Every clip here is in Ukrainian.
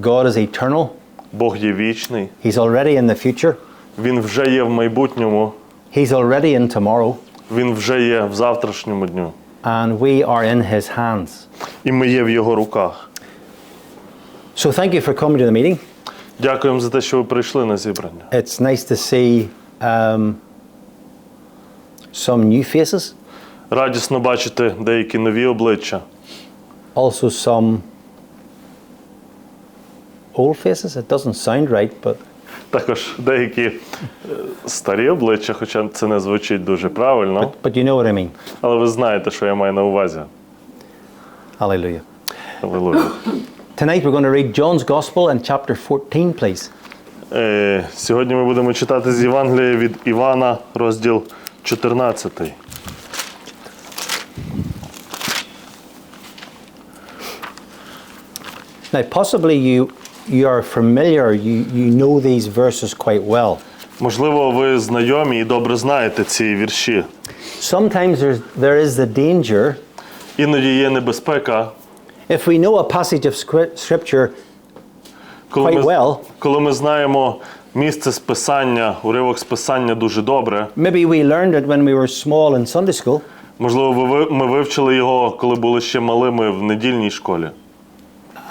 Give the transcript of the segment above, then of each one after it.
God is eternal. Бог є вічний, He's already in the future. Він вже є в майбутньому, He's already in tomorrow. Він вже є в завтрашньому дню. And we are in His hands. І ми є в його руках. So thank you for coming to the meeting. Дякуємо за те, що ви прийшли на зібрання. It's nice to see um, some new faces, Радісно бачити деякі нові обличчя. also some old faces. It doesn't sound right, but Також деякі е, старі обличчя, хоча це не звучить дуже правильно. but you know what I mean. Але ви знаєте, що я маю на увазі. Hallelujah. Алілуя. Tonight we're going to read John's Gospel in chapter 14, please. Е, Сьогодні ми будемо читати з Євангелія від Івана, розділ 14. Now, possibly you you are familiar, you, you know these verses quite well. Можливо, ви знайомі і добре знаєте ці вірші. Sometimes there's, there is the danger, Іноді є небезпека, if we know a passage of scri- Scripture коли quite ми, well, коли ми знаємо місце списання, уривок списання дуже добре. maybe we learned it when we were small in Sunday school, Можливо, ви, ви- ми вивчили його, коли були ще малими в недільній школі.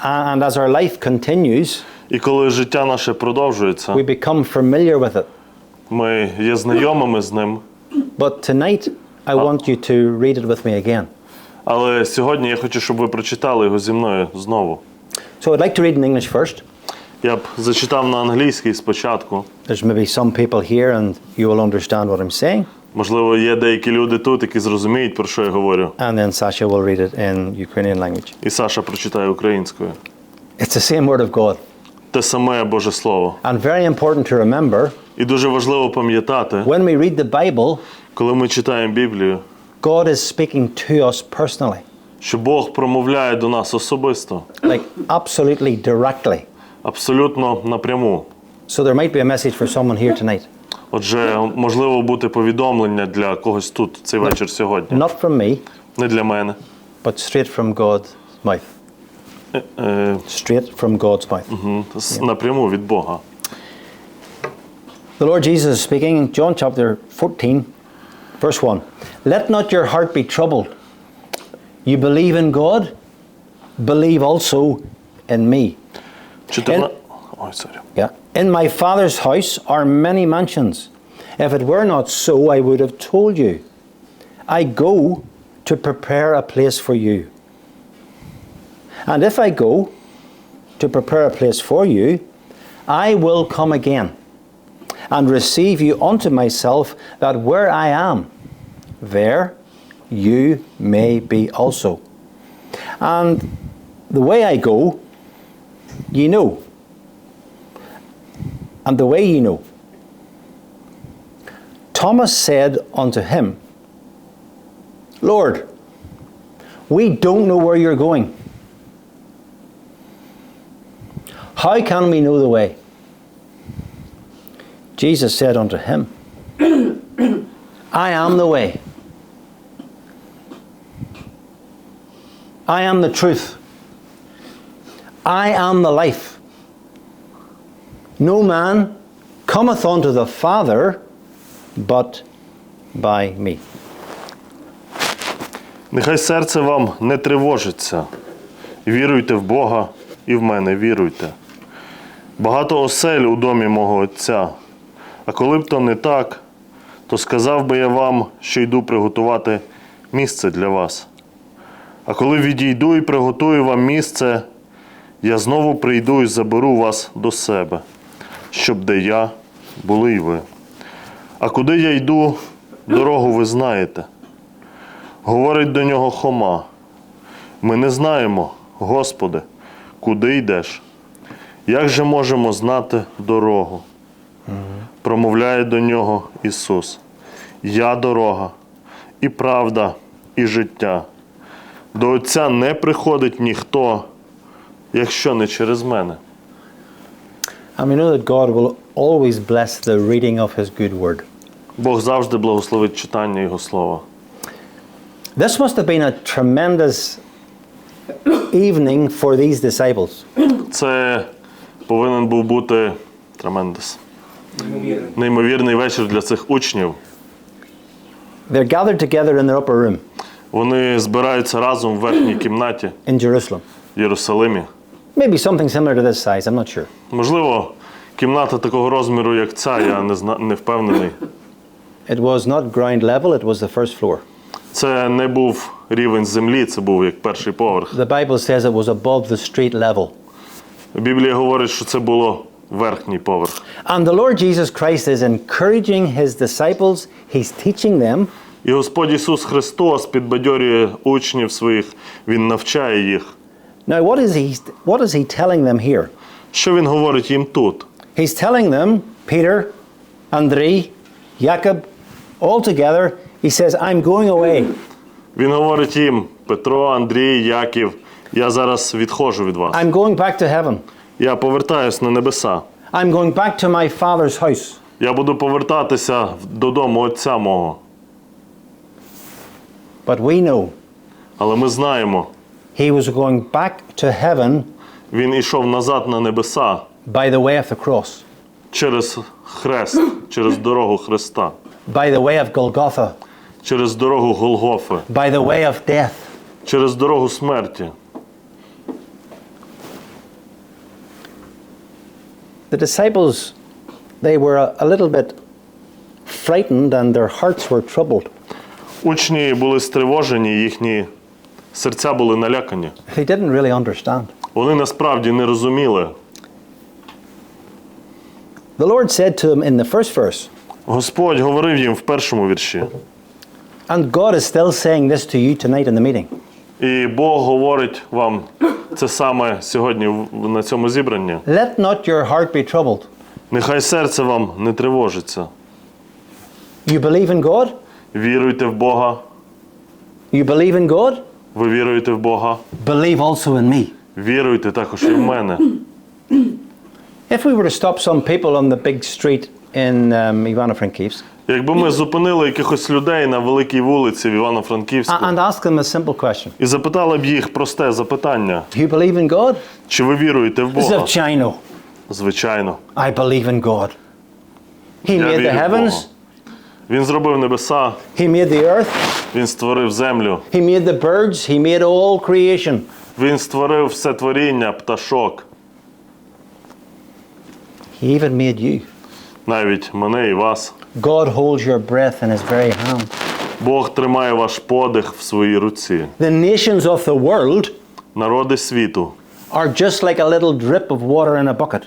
and as our life continues, І коли життя наше продовжується, we become familiar with it. ми є знайомими з ним. But tonight, I want you to read it with me again. Але сьогодні я хочу, щоб ви прочитали його зі мною знову. So I'd like to read in English first. Я б зачитав на англійській спочатку. There's maybe some people here and you will understand what I'm saying. Можливо, є деякі люди тут, які зрозуміють, про що я говорю. And then Sasha will read it in Ukrainian language. І Саша прочитає українською. It's the same word of God. Те саме Боже Слово. And very important to remember І дуже важливо пам'ятати, when we read the Bible, коли ми читаємо Біблію, God is speaking to us personally, що Бог промовляє до нас особисто, like absolutely directly. абсолютно напряму. So there might be a message for someone here tonight. Отже, можливо бути повідомлення для когось тут цей вечір сьогодні. Not from me, Не для мене. but straight from God's mouth. Straight from God's mouth. м, з- Напряму від Бога. The Lord Jesus is speaking in John chapter 14, verse 1. Let not your heart be troubled. You believe in God, believe also in me. 14, Oh, yeah. In my Father's house are many mansions. If it were not so, I would have told you. I go to prepare a place for you. And if I go to prepare a place for you, I will come again and receive you unto myself, that where I am, there you may be also. And the way I go, ye know and the way ye know. Thomas said unto him, Lord, we don't know where you're going. How can we know the way? Jesus said unto him, I am the way. I am the truth. I am the life. No man cometh unto the Father but by me. Нехай серце вам не тривожиться. Віруйте в Бога і в мене віруйте. Багато осель у домі мого Отця. А коли б то не так, то сказав би я вам, що йду приготувати місце для вас. А коли відійду і приготую вам місце, я знову прийду і заберу вас до себе, щоб де я були й ви. А куди я йду, дорогу ви знаєте. Говорить до нього Хома. Ми не знаємо, Господи, куди йдеш? Як же можемо знати дорогу? Промовляє до нього Ісус. Я дорога, і правда, і життя. До Отця не приходить ніхто, якщо не через мене. And we know that God will always bless the reading of His good word. Бог завжди благословить читання Його слова. This must have been a tremendous evening for these disciples. Це повинен був бути тремендес. Неймовірний вечір для цих учнів. They're gathered together in their upper room Вони збираються разом в верхній кімнаті in Jerusalem. в Єрусалимі. Maybe something similar to this size, I'm not sure. Можливо, кімната такого розміру, як ця, я не, зна... не впевнений. It was not ground level, it was the first floor. Це не був рівень землі, це був як перший поверх. The Bible says it was above the street level. Біблія говорить, що це було верхній поверх. And the Lord Jesus Christ is encouraging his disciples, he's teaching them, І Господь Ісус Христос підбадьорює учнів своїх, Він навчає їх. Now, what is he, what is he telling them here? Що Він говорить їм тут? He's telling them, Peter, Andrei, Jacob, all together, he says, I'm going away. Він говорить їм, Петро, Андрій, Яків, я зараз відходжу від вас. I'm going back to heaven. Я повертаюсь на небеса. I'm going back to my father's house. Я буду повертатися додому Отця мого. But we know Але ми знаємо, he was going back to heaven він ішов назад на небеса by the way of the cross, через хрест, через дорогу Христа, by the way of Golgotha, через дорогу Голгофи, by the way of death. через дорогу смерті. The disciples, they were a, a little bit frightened and their hearts were troubled. Учні були стривожені, їхні серця були налякані. They didn't really understand. Вони насправді не розуміли. The Lord said to them in the first verse, Господь говорив їм в першому вірші. and God is still saying this to you tonight in the meeting. І Бог говорить вам це саме сьогодні на цьому зібранні. Let not your heart be troubled. Нехай серце вам не тривожиться. You believe in God? Віруйте в Бога. You believe in God? Ви віруєте в Бога. Believe also in me. Віруйте також і в мене. If we were to stop some people on the big street in um, Ivano-Frankivsk Якби ми зупинили якихось людей на великій вулиці в Івано-Франківську a- and asked them a simple question, і запитали б їх просте запитання: do you believe in God? чи ви віруєте в Бога? Звичайно. Звичайно. I believe in God. He Я made the Бога. heavens, Він зробив небеса, He made the earth, він створив землю, He made the birds, He made all creation. він створив все творіння, пташок, He even made you. навіть мене і вас. God holds your breath in His very hand. Бог тримає ваш подих в своїй руці. The nations of the world Народи світу, are just like a little drip of water in a bucket.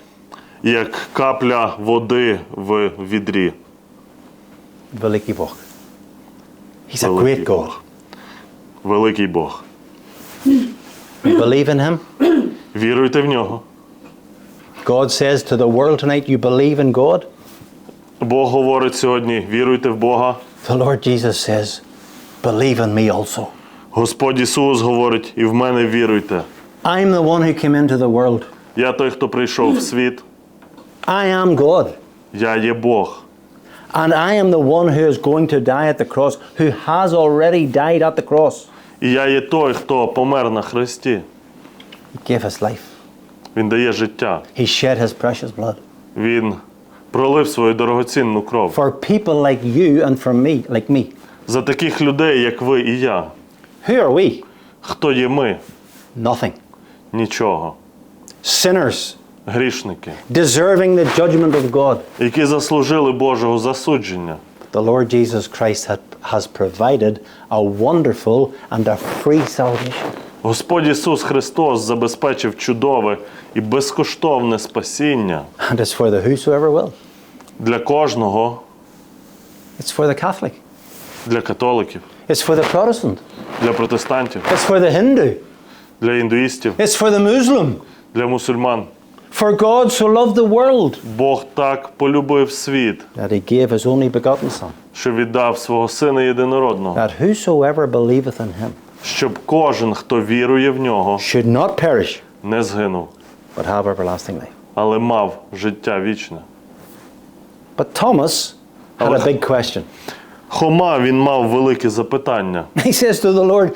як капля води в відрі. Великий Бог. He's a great God. Великий Бог. You believe in Him? Віруйте в нього. God says to the world tonight, You believe in God? Бог говорить сьогодні: віруйте в Бога. The Lord Jesus says, Believe in me also. Господь Ісус говорить, і в мене віруйте. I'm the one who came into the world. Я той, хто прийшов в світ, I am God. я є Бог. And I am the one who is going to die at the cross, who has already died at the cross. І я є той, хто помер на хресті. He gave us life. Він дає життя. He shed his precious blood. Він пролив свою дорогоцінну кров For people like you and for me, like me. за таких людей, як ви і я. Who are we? Хто є ми? Nothing. Нічого. Sinners, Грішники, deserving the judgment of God. які заслужили Божого засудження. The Lord Jesus Christ had, has provided a wonderful and a free salvation. Господь Ісус Христос забезпечив чудове і безкоштовне спасіння And it's for the whosoever will. для кожного, It's for the Catholic. для католиків, It's for the Protestant. для протестантів, It's for the Hindu. для індуїстів, It's for the Muslim. для мусульман. For God so loved the world Бог так полюбив світ, that he gave his only begotten Son, що віддав свого Сина єдинородного, that whosoever believeth in him щоб кожен, хто вірує в нього, should not perish, не згинув, but have everlasting life. але мав життя вічне. But Thomas had a Oh. big question. Хома він мав велике запитання. He says to the Lord,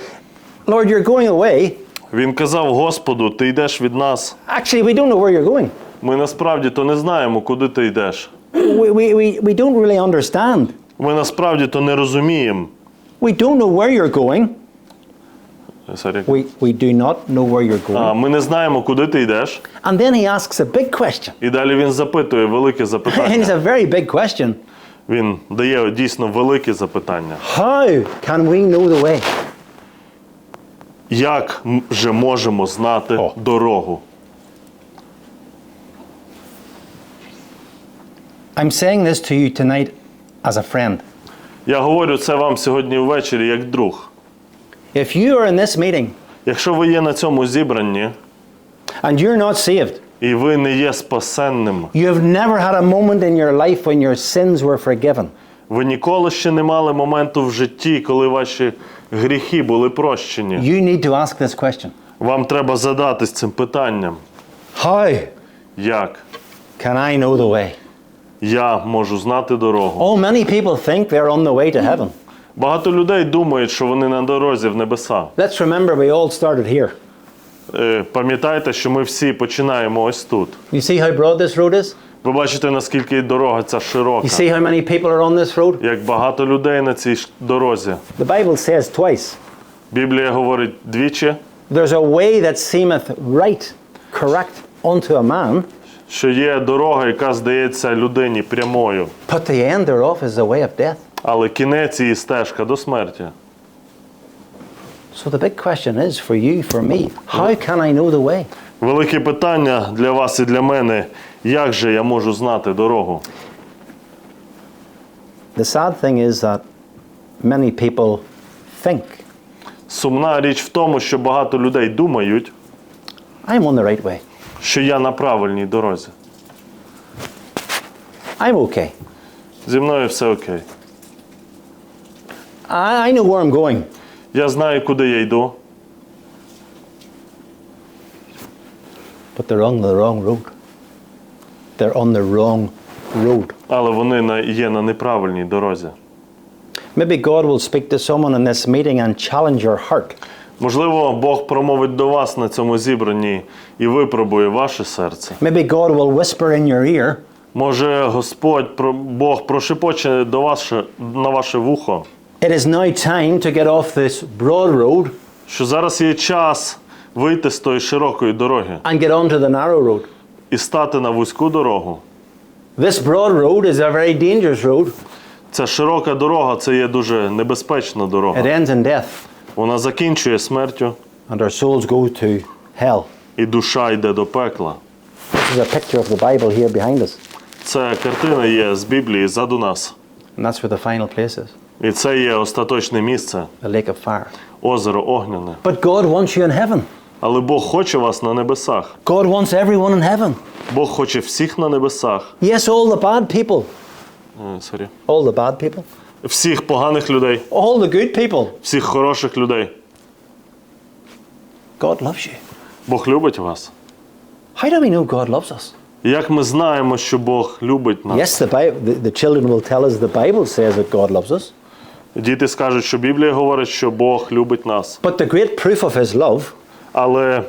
Lord, you're going away. Він казав Господу: Ти йдеш від нас. Actually, we don't know where you're going. Ми насправді то не знаємо, куди ти йдеш. We, we, we, we don't really understand. Ми насправді то не розуміємо. We don't know where you're going. Sorry. We, we do not know where you're А, going. ми не знаємо, куди ти йдеш. And then he asks a big question. І далі він запитує велике And it's запитання. a very big question. Він дає дійсно велике запитання. How can we know the way? Як же можемо знати О. дорогу? I'm saying this to you tonight as a friend. Я говорю це вам сьогодні ввечері як друг. If you are in this meeting Якщо ви є на цьому зібранні and you're not saved, і ви не є спасенним, you have never had a moment in your life when your sins were forgiven. ви ніколи ще не мали моменту в житті, коли ваші гріхи були прощені. You need to ask this question Вам треба задатись цим питанням. How Як can I know the way? я можу знати дорогу? Oh, many people think they're on the way to heaven. Багато людей думають, що вони на дорозі в небеса. Let's remember we all started here. Е, Пам'ятайте, що ми всі починаємо ось тут. You see how broad this road is? Ви бачите, наскільки дорога ця широка, You see how many people are on this road? як багато людей на цій дорозі. The Bible says twice Біблія говорить двічі, there's a way that seemeth right, correct unto a man, що є дорога, яка здається людині прямою, but the end thereof is the way of death. але кінець її стежка до смерті. So the big question is for you, for me, how can I know the way? Велике питання для вас і для мене: як же я можу знати дорогу? The sad thing is that many people think Сумна річ в тому, що багато людей думають, I'm on the right way. що я на правильній дорозі. I'm okay. Зі мною все окей. I, I know where I'm going. Я знаю, куди я йду, But they're on the wrong road. They're on the wrong road. але вони на- є на неправильній дорозі. Maybe God will speak to someone in this meeting and challenge your heart. Можливо, Бог промовить до вас на цьому зібранні і випробує ваше серце. Maybe God will whisper in your ear, Може, Господь про- Бог прошепоче до вас ще- на ваше вухо, It is now time to get off this broad road що зараз є час вийти з тої широкої дороги and get onto the narrow road. І стати на вузьку дорогу. This broad road is a very dangerous road. Ця широка дорога це є дуже небезпечна It ends in death, Вона закінчує смертю, and our souls go to hell. і душа йде до пекла. This is a picture of the Bible here behind us, Ця картина є з Біблії ззаду нас. and that's where the final place is І це є остаточне місце, the lake of fire. озеро Огняне. But God wants you in heaven. Але Бог хоче вас на небесах. God wants everyone in heaven. Бог хоче всіх на небесах. Yes, all the bad people, Е, Сорі. all the bad people, Всіх поганих людей, all the good people. всіх хороших людей. God loves you. Бог любить вас. How do we know God loves us? Як ми знаємо, що Бог любить нас? Yes, the, Bible, the, the children will tell us the Bible says that God loves us. Діти скажуть, що Біблія говорить, що Бог любить нас. But the great proof of his love, Але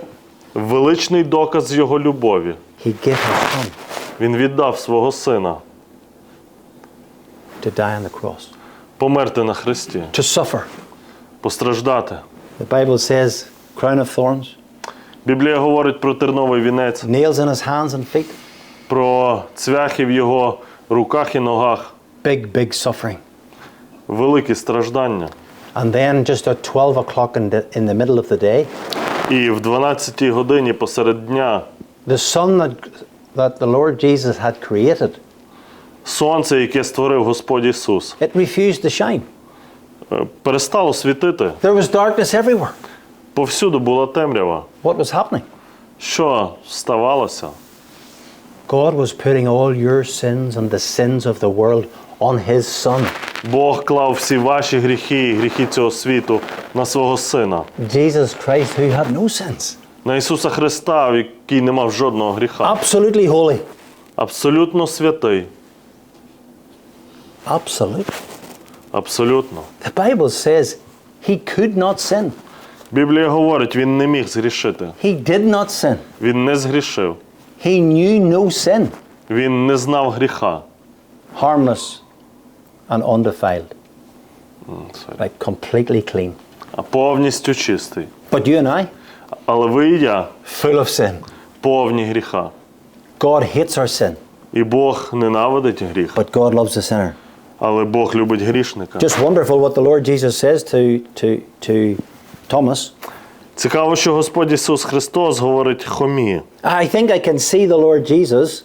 величний доказ його любові. he gave his son Він віддав свого сина to die on the cross, померти на хресті, to suffer. постраждати. The Bible says, crown of thorns, Біблія говорить про терновий вінець, nails in his hands and feet, про цвяхи в його руках і ногах, big, big suffering. великі страждання. And then just at 12 o'clock in the, in the middle of the day, І в 12-й годині посеред дня the sun that, that the Lord Jesus had created, сонце, яке створив Господь Ісус, it refused to shine. е, перестало світити. There was darkness everywhere. Повсюду була темрява. What was happening? Що ставалося? God was putting all your sins and the sins of the world on his son. Бог клав всі ваші гріхи і гріхи цього світу на свого сина, Jesus Christ, who had no sins, на Ісуса Христа, який не мав жодного гріха. absolutely holy. Абсолютно святий. Absolute. Абсолютно. The Bible says he could not sin. Біблія говорить, він не міг згрішити. He did not sin. Він не згрішив. he knew no sin, Він не знав гріха. harmless and undefiled, Sorry. like completely clean. А повністю чистий. But you and I, Але ви і я full of sin. повні гріха. God hates our sin, І Бог ненавидить гріх, but God loves the sinner. але Бог любить грішника. Just wonderful what the Lord Jesus says to, to, to Thomas. Цікаво, що Господь Ісус Христос говорить Хомі. I think I can see the Lord Jesus.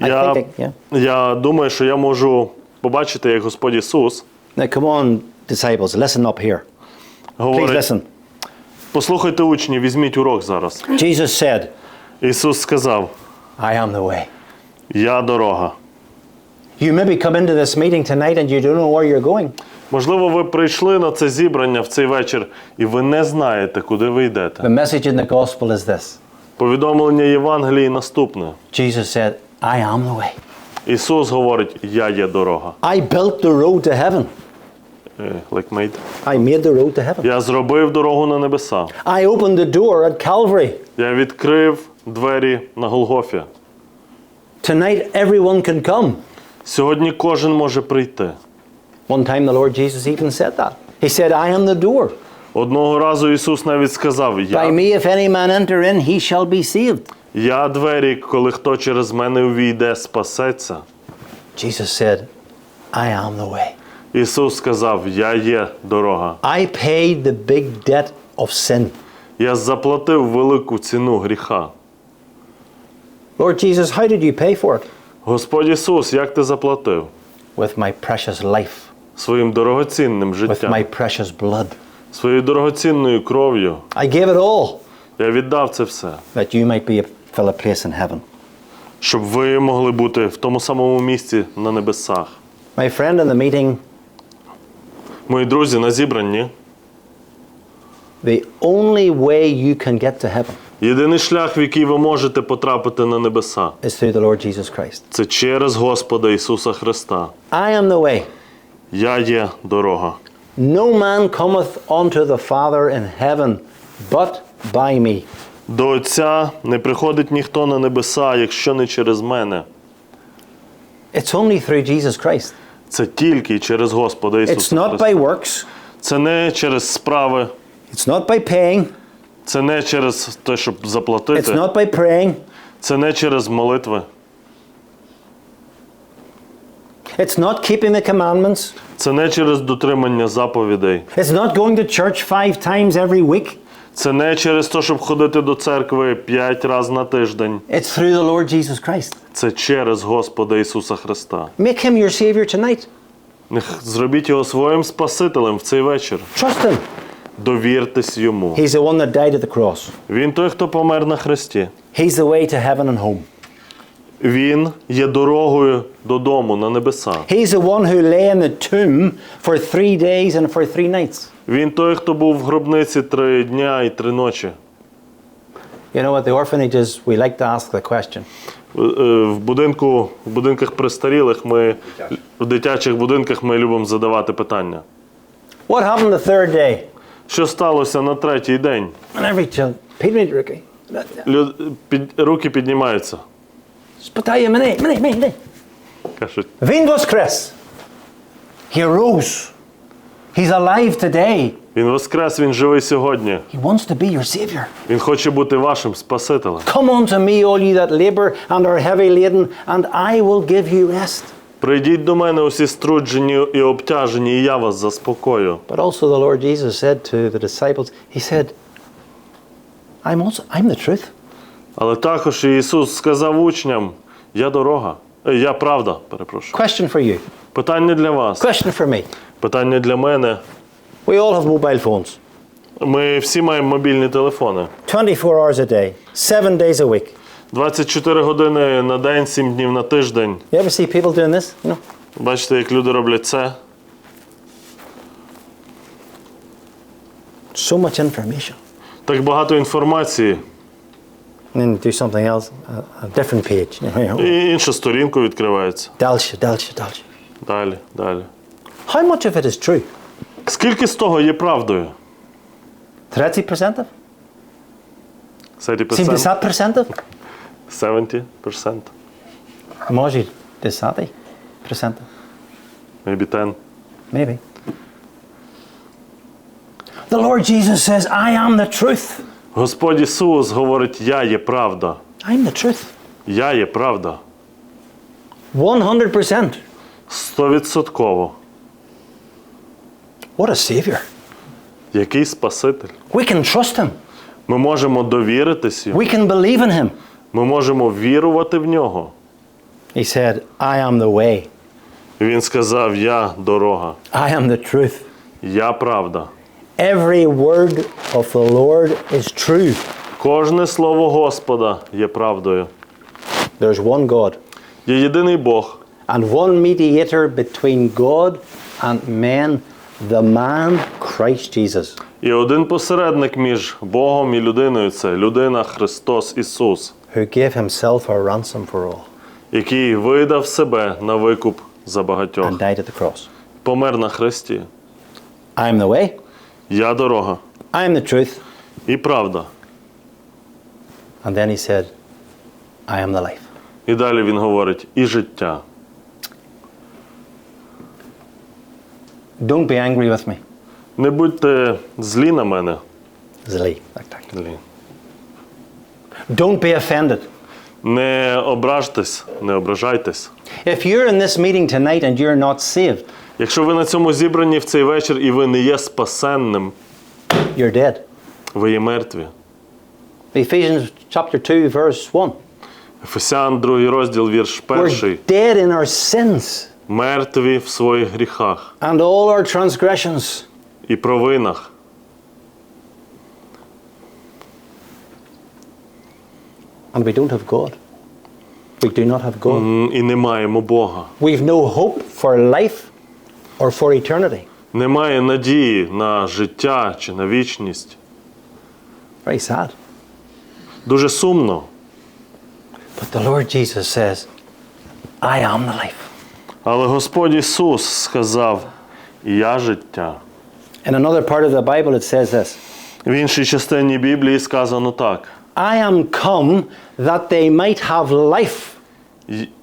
I Я, think I- yeah. я думаю, що я можу побачити, як Господь Ісус Now, come on, disciples, listen up here. Please говорить. listen. Послухайте учні, візьміть урок зараз. Jesus said, Ісус сказав: I am the way. Я дорога. You maybe come into this meeting tonight and you don't know where you're going. Можливо, ви прийшли на це зібрання в цей вечір, і ви не знаєте, куди ви йдете. The message in the gospel is this Повідомлення Євангелії наступне. Jesus said, I am the way. Ісус говорить: Я є дорога. I built the road to heaven. Е, Like made. I made the road to heaven. Я зробив дорогу на небеса. I opened the door at Calvary. Я відкрив двері на Голгофі. Tonight, everyone can come. Сьогодні кожен може прийти. One time, the Lord Jesus even said that. He said, I am the door. Одного разу Ісус навіть сказав: By me, if any man enter in, he shall be saved. Я двері, коли хто через мене увійде, спасеться. Jesus said, I am the way. Ісус сказав: Я є дорога. I paid the big debt of sin. Я заплатив велику ціну гріха. Lord Jesus, how did you pay for it? Господь Ісус, як ти заплатив? With my precious life, Своїм дорогоцінним with my precious blood. своєю дорогоцінною кров'ю. I gave it all Я віддав це все, that you might be fill a place in heaven. щоб ви могли бути в тому самому місці на небесах. My friend in the meeting, Мої друзі, на зібранні the only way you can get to heaven єдиний шлях, в який ви можете потрапити на небеса, is through the Lord Jesus Christ. це через Господа Ісуса Христа. I am the way. Я є дорога. No man cometh unto the Father in heaven but by me. До Отця не приходить ніхто на небеса, якщо не через мене. It's only through Jesus Christ. Це тільки через Господа It's not Христа. by works. Це не через справи, It's not by paying. це не через те, щоб It's not by praying. це не через молитви, It's not keeping the commandments. це не через дотримання заповідей, It's not going to church five times every week. Це не через те, щоб ходити до церкви п'ять разів на тиждень. It's through the Lord Jesus Christ. Це через Господа Ісуса Христа. Make him your Savior tonight. Нех- Зробіть його своїм Спасителем в цей вечір. Trust him. Довіртесь йому. He's the one that died at the cross. Він той, хто помер на хресті. He's the way to heaven and home. Він є дорогою додому на небеса. He's the one who lay in the tomb for three days and for three nights. Він той, хто був в гробниці три дня і три ночі. You know, at the orphanages, we like to ask the question Е, В будинку, в будинках престарілих ми в дитячих будинках ми любимо задавати питання. What happened the third day? Що сталося на третій день? And every child, Peter Ricky. Лю- під, руки піднімаються. Спитає мене, мене, мене. Кажуть, Він воскрес. He rose. He's alive today. він воскрес, він живий сьогодні. He wants to be your Savior. Він хоче бути вашим Спасителем. Come unto me, all ye that labor and are heavy laden, and I will give you rest. Прийдіть до мене усі струджені і обтяжені, і я вас заспокою. But also the Lord Jesus said to the disciples, He said, I'm also I'm the truth. Але також Ісус сказав учням: Я дорога, Е, я правда, перепрошую. Question for you. Питання для вас, Question for me. Питання для мене. We all have mobile phones. Ми всі маємо мобільні телефони. 24 hours a day, seven days a week. 24 години на день, 7 днів на тиждень. You ever see people doing this? Know? Бачите, як люди роблять це. So much information. Так багато інформації. And then do something else, a, a different page. І інша сторінка відкривається. Дальше, дальше, дальше. Далі, далі. How much of it is true? Скільки з того є правдою? 30%? 70%? 70%? 70%, Може, 10%? maybe 10. Maybe. The Lord Jesus says, I am the truth. Господь Ісус говорить: Я є правда. I'm the truth. Я є правда. 100%. Стовідсотково. What a Savior. Який Спаситель? We can trust Him. Ми можемо довіритись йому. We can believe in Him. Ми можемо вірувати в нього. He said, I am the way. Він сказав: Я дорога, I am the truth. я правда. Every word of the Lord is true. Кожне слово Господа є правдою. There's one God Є єдиний Бог, and one mediator between God and men, the man Christ Jesus, і один посередник між Богом і людиною це людина Христос Ісус, who gave himself a ransom for all який видав себе на викуп за багатьох. and died at the cross. Помер на хресті. I am the way, Я дорога I am the truth. і правда. And then he said, I am the life. І далі він говорить і життя. Don't be angry with me. Не будьте злі на мене. Zli. Like that. Злі. Don't be offended. Не ображтесь, не ображайтесь. If you're in this meeting tonight and you're not saved, Якщо ви на цьому зібранні в цей вечір і ви не є спасенним, you're dead. ви є мертві. Ephesians chapter 2, verse 1. Ефесян, другий розділ, вірш перший. Dead in our sins Мертві в своїх гріхах and all our transgressions. і провинах. And we don't have God. We do not have God. М, І не маємо Бога. We've no hope for life or for eternity. Немає надії на життя чи на вічність. Very sad. Дуже сумно. But the Lord Jesus says, I am the life. Але Господь Ісус сказав: Я життя. In another part of the Bible, it says this В іншій частині Біблії сказано так: I am come that they might have life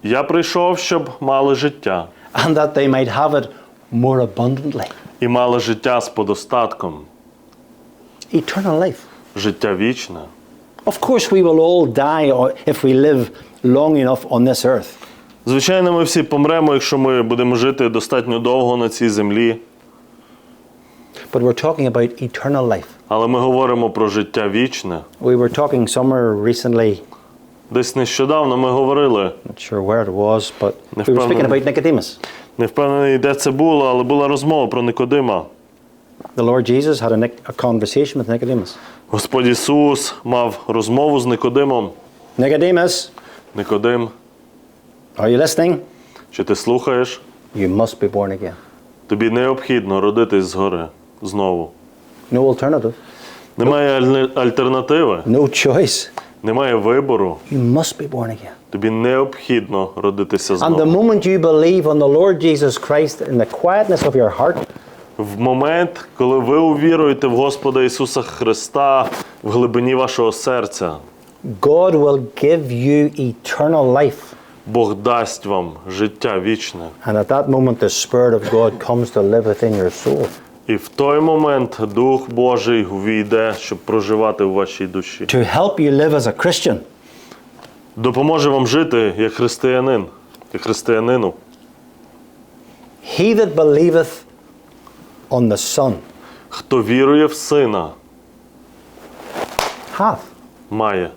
Я прийшов, щоб мали життя, and that they might have it more abundantly. і мали життя з подостатком, Eternal life. життя вічне. Of course, we will all die if we live long enough on this earth. Звичайно, ми всі помремо, якщо ми будемо жити достатньо довго на цій землі. But we're talking about eternal life. Але ми говоримо про життя вічне. We were talking somewhere recently, Десь нещодавно ми говорили, not sure where it was, but we were speaking about Nicodemus. не впевнений, де це було, але була розмова про Никодима. The Lord Jesus had a, a conversation with Nicodemus. Господь Ісус мав розмову з Никодимом. Nicodemus, Никодим, are you listening? чи ти слухаєш? You must be born again. Тобі необхідно родитись згори знову. No alternative, Немає альне- альтернативи, no choice. немає вибору. You must be born again. Тобі необхідно родитися And the знову. moment you believe on the Lord Jesus Christ in the quietness of your heart, В момент, коли ви увіруєте в Господа Ісуса Христа в глибині вашого серця, God will give you eternal life. Бог дасть вам життя вічне. And at that moment, the Spirit of God comes to live within your soul. І в той момент Дух Божий увійде, щоб проживати в вашій душі. To help you live as a Christian. Допоможе вам жити як християнин, як християнину. He that believeth on the Son Хто вірує в Сина, hath має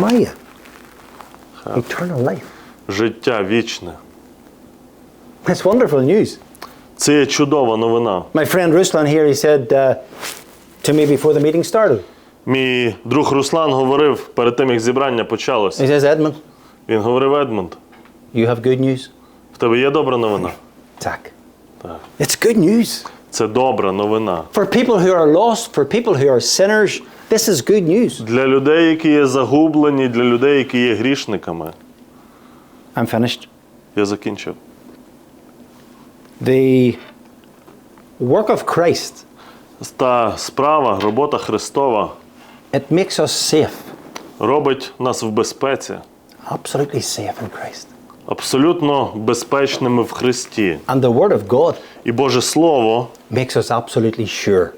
Maya eternal life. життя вічне. That's wonderful news. Це є чудова новина. My friend Ruslan here, he said uh, to me before the meeting started, Мій друг Руслан говорив перед тим, як зібрання почалося. he says, Edmund, Він говорив: Едмунд, you have good news. в тебе є добра новина? Tak. Так. It's good news. Це добра новина. For people who are lost, for people who are sinners, this is good news. Для людей, які є загублені, для людей, які є грішниками. I'm finished. Я закінчив. The work of Christ, Та справа, робота Христова, it makes us safe. робить нас в безпеці, absolutely safe in Christ. абсолютно безпечними в Христі. And the Word of God І Боже Слово makes us absolutely sure.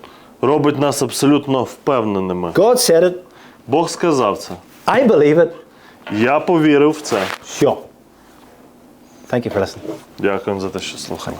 Робить нас абсолютно впевненими. God said it. Бог сказав це. I believe it. Я повірив в це. Sure. Thank you for listening. Дякую за те, що слухали.